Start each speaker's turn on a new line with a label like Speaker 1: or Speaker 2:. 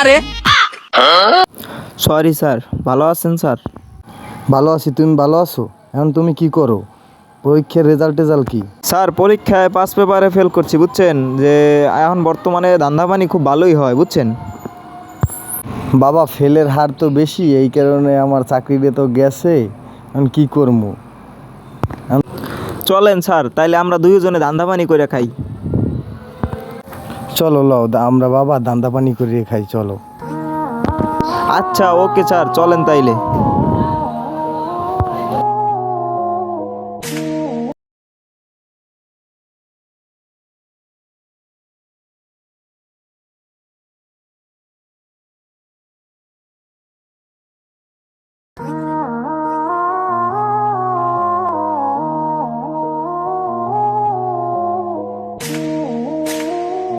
Speaker 1: কারে
Speaker 2: sorry sir ভালো আছেন স্যার
Speaker 3: ভালো আছি তুমি ভালো আছো? এখন তুমি কি করো? পরীক্ষার রেজাল্ট টেজাল্ট কি?
Speaker 2: স্যার পরীক্ষায় পাস পেপারে ফেল করছি বুঝছেন? যে এখন বর্তমানে ধান্দাপানি খুব ভালোই হয় বুঝছেন?
Speaker 3: বাবা ফেলের হার তো বেশি এই কারণে আমার চাকরিতে তো গেছে। এখন কি করব?
Speaker 2: চলেন স্যার তাইলে আমরা দুইজনে ধান্দাপানি করে খাই।
Speaker 3: চলো লও আমরা বাবা দান্দা পানি করিয়ে খাই চলো।
Speaker 2: আচ্ছা ওকে স্যার চলেন তাইলে।